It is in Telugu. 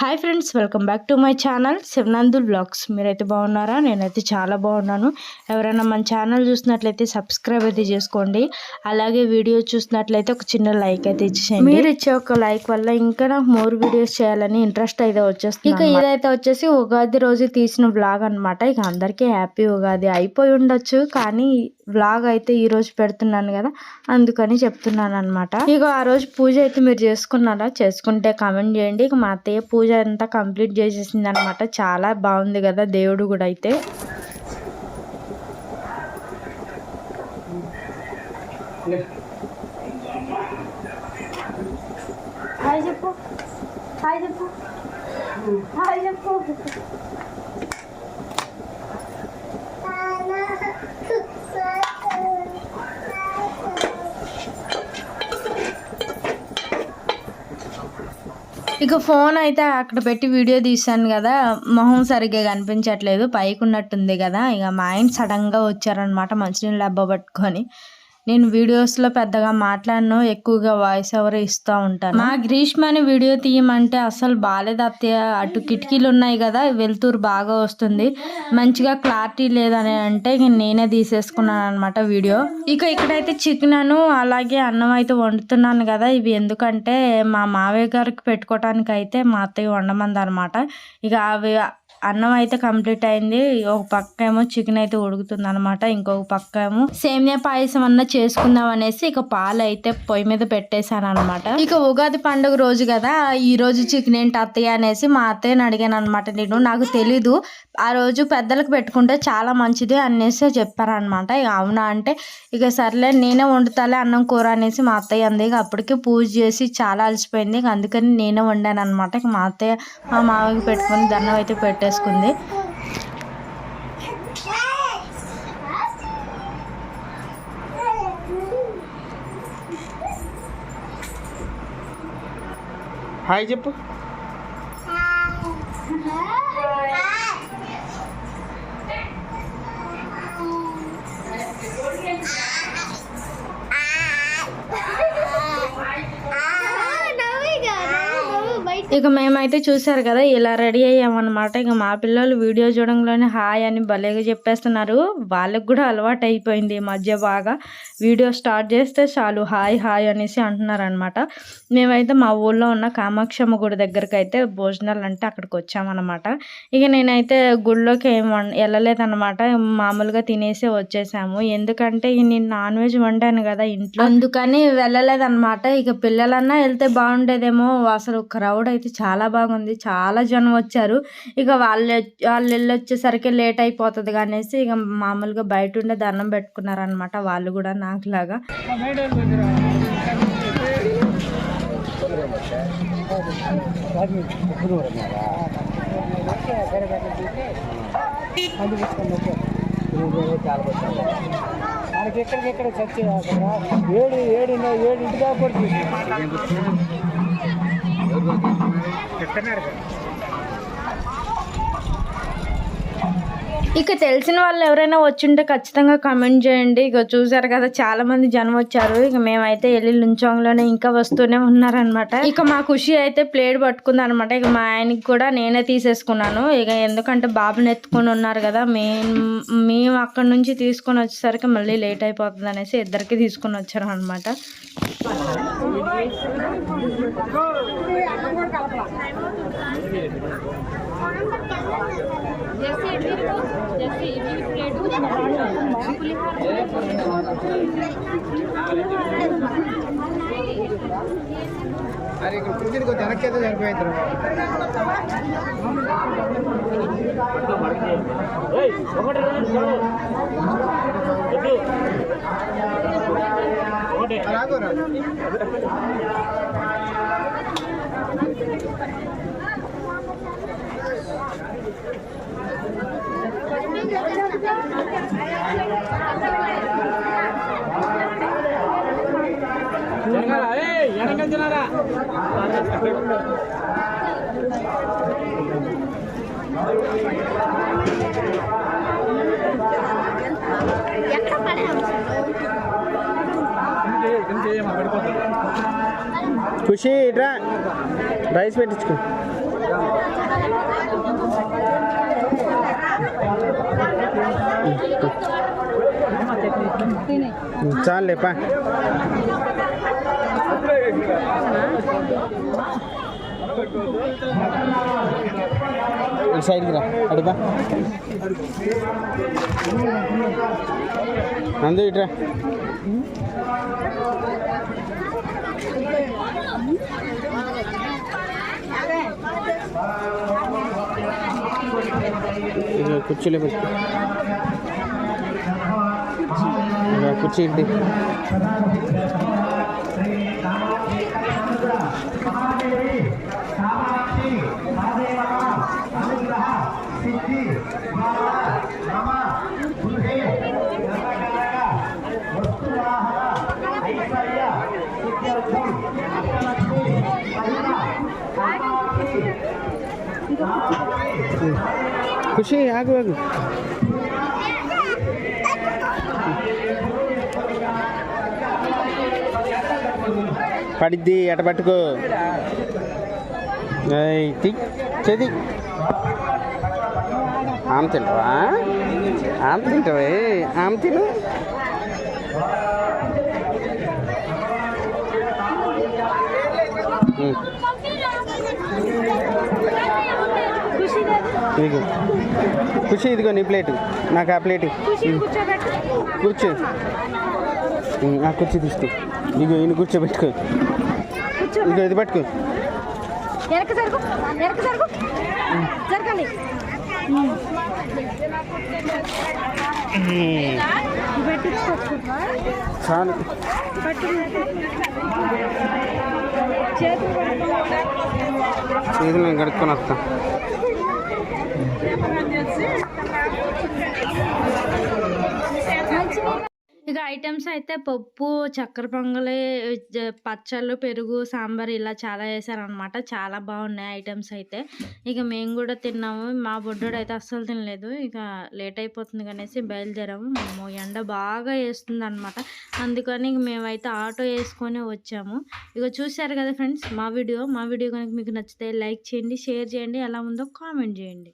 Hi friends welcome back to my channel Shivanandul blogs మీరైతే బాగున్నారా? నేనైతే చాలా బాగున్నాను. ఎవరైనా మన ఛానల్ చూసినట్లయితే సబ్స్క్రైబ్ అయితే చేసుకోండి. అలాగే వీడియో చూసినట్లయితే ఒక చిన్న లైక్ అయితే ఇచ్చేయండి మీరు ఇచ్చే ఒక లైక్ వల్ల ఇంకా నాకు మోర్ వీడియోస్ చేయాలని ఇంట్రెస్ట్ అయితే వచ్చేస్తుంది ఇక ఇదైతే వచ్చేసి ఉగాది రోజు తీసిన బ్లాగ్ అన్నమాట. ఇక అందరికీ హ్యాపీ ఉగాది అయిపోయి ఉండొచ్చు. కానీ వ్లాగ్ అయితే ఈ రోజు పెడుతున్నాను కదా అందుకని చెప్తున్నాను అనమాట ఇక ఆ రోజు పూజ అయితే మీరు చేసుకున్నారా? చేసుకుంటే కామెంట్ చేయండి. ఇక మా అత్తయ్య పూజ అంతా కంప్లీట్ చేసేసింది అనమాట చాలా బాగుంది కదా దేవుడు కూడా అయితే. హాయ్ చెప్పు. హాయ్ చెప్పు. హాయ్ చెప్పు. ఇక ఫోన్ అయితే అక్కడ పెట్టి వీడియో తీశాను కదా మొహం సరిగ్గా కనిపించట్లేదు పైకి ఉన్నట్టుంది కదా ఇక మా ఆయన సడన్గా వచ్చారనమాట మంచినీళ్ళు డబ్బా పట్టుకొని. నేను వీడియోస్లో పెద్దగా మాట్లాడను ఎక్కువగా వాయిస్ ఓవర్ ఇస్తూ ఉంటాను. మా గ్రీష్మని వీడియో తీయమంటే అసలు బాగాలేదు అత్తయ్య. అటు కిటికీలు ఉన్నాయి కదా వెలుతురు బాగా వస్తుంది. మంచిగా క్లారిటీ లేదని అంటే నేనే తీసేసుకున్నాను అనమాట వీడియో. ఇక ఇక్కడైతే చికెన్ అలాగే అన్నం అయితే వండుతున్నాను కదా ఇవి ఎందుకంటే మా మావయ్య గారికి పెట్టుకోవటానికి అయితే మా అత్తయ్య వండమంది అనమాట ఇక అవి అన్నం అయితే కంప్లీట్ అయింది. ఒక పక్క ఏమో చికెన్ అయితే ఉడుకుతుంది అనమాట ఇంకొక పక్క ఏమో సేమియా పాయసం అన్న చేసుకుందాం అనేసి ఇక పాలు అయితే పొయ్యి మీద పెట్టేశాను అనమాట ఇక ఉగాది పండుగ రోజు కదా ఈ రోజు చికెన్ ఏంటి అత్తయ్య అనేసి మా అత్తయ్యని అడిగాను అనమాట నేను. నాకు తెలీదు. ఆ రోజు పెద్దలకు పెట్టుకుంటే చాలా మంచిది అనేసి చెప్పారనమాట ఇక అవునా అంటే ఇక సర్లే నేనే వండుతాలే అన్నం కూర అనేసి మా అత్తయ్య అంది. ఇక అప్పటికే పూజ చేసి చాలా అలసిపోయింది. ఇక అందుకని నేనే వండాను అనమాట ఇక మా అత్తయ్య మా మామయ్యకి పెట్టుకుని దండం అయితే పెట్టేసి పెట్టేసుకుంది హాయ్ చెప్పు. ఇక మేమైతే చూసారు కదా ఇలా రెడీ అయ్యామన్నమాట. ఇక మా పిల్లలు వీడియో చూడంలోనే హాయ్ అని భలేగా చెప్పేస్తున్నారు. వాళ్ళకి కూడా అలవాటు అయిపోయింది ఈ మధ్య బాగా. వీడియో స్టార్ట్ చేస్తే చాలు హాయ్ హాయ్ అనేసి అంటున్నారు అనమాట మేమైతే మా ఊళ్ళో ఉన్న కామాక్షమ్మ గుడి దగ్గరికి అయితే భోజనాలు అంటే అక్కడికి వచ్చామన్నమాట. ఇక నేనైతే గుడిలోకి ఏం వెళ్ళలేదన్నమాట. మామూలుగా తినేసి వచ్చేసాము. ఎందుకంటే ఇక నేను నాన్ వెజ్ వండాను కదా ఇంట్లో. అందుకని వెళ్ళలేదన్నమాట. ఇక పిల్లలన్నా వెళ్తే బాగుండేదేమో. అసలు క్రౌడ్ అయితే చాలా బాగుంది. చాలా జనం వచ్చారు. ఇక వాళ్ళు వాళ్ళు వెళ్ళి వచ్చేసరికి లేట్ అయిపోతుంది అనేసి ఇక మామూలుగా బయట ఉండే దండం పెట్టుకున్నారనమాట వాళ్ళు కూడా నాకులాగా. మనకి ఎక్కడికెక్కడ చచ్చి ఏడు ఏడు ఏడు ఇంటి దాకా కూడా ఇక తెలిసిన వాళ్ళు ఎవరైనా వచ్చుంటే ఖచ్చితంగా కమెంట్ చేయండి. ఇక చూసారు కదా చాలా మంది జనం వచ్చారు. ఇక మేమైతే వెళ్ళి లుంచాంగ్లోనే ఇంకా వస్తూనే ఉన్నారనమాట ఇక మా ఖుషి అయితే ప్లేట్ పట్టుకుంది అనమాట ఇక మా ఆయనకి కూడా నేనే తీసేసుకున్నాను. ఇక ఎందుకంటే బాబుని ఎత్తుకొని ఉన్నారు కదా మేము మేము అక్కడ నుంచి తీసుకొని వచ్చేసరికి మళ్ళీ లేట్ అయిపోతుంది అనేసి ఇద్దరికి తీసుకొని వచ్చారు అనమాట అరే ఇక్కడ కూర్చుని కొంచెం వెనక్కి అయితే చనిపోయింది రాగోరా ఖుషి ఇట్రా. రైస్ పెట్టించుకో. చాలే పా ఈ సైడ్కి రా అడుగు అందు ఇట్రా ఇదిగో కుర్చీలో ಖುಷಿ ఇదిగో ఖుషి పడిద్ది ఎట చెది ఆమె తింటావా ఆమె తింటావే ఆమె తిను ఇదిగో. ఖుషి ఇదిగో నీ ప్లేట్. నాకు ఆ ప్లేట్. కూర్చో ఆ కుర్చీ తీసుకో. ఇదిగో ఈయన కూర్చోబెట్టుకో. ఇదిగో ఇది పట్టుకో. చాలు. చేతులు కడుక్కొని వస్తా. ఇక ఐటమ్స్ అయితే పప్పు చక్కెర పొంగలి పచ్చళ్ళు పెరుగు సాంబార్ ఇలా చాలా వేసారనమాట చాలా బాగున్నాయి ఐటమ్స్ అయితే. ఇక మేము కూడా తిన్నాము. మా బొడ్డోడు అయితే అస్సలు తినలేదు. ఇక లేట్ అయిపోతుంది కనేసి బయలుదేరాము. మేము ఎండ బాగా వేస్తుంది అనమాట అందుకని ఇక మేమైతే ఆటో వేసుకొని వచ్చాము. ఇక చూశారు కదా ఫ్రెండ్స్ మా వీడియో. మా వీడియో కనుక మీకు నచ్చితే లైక్ చేయండి షేర్ చేయండి. ఎలా ఉందో కామెంట్ చేయండి.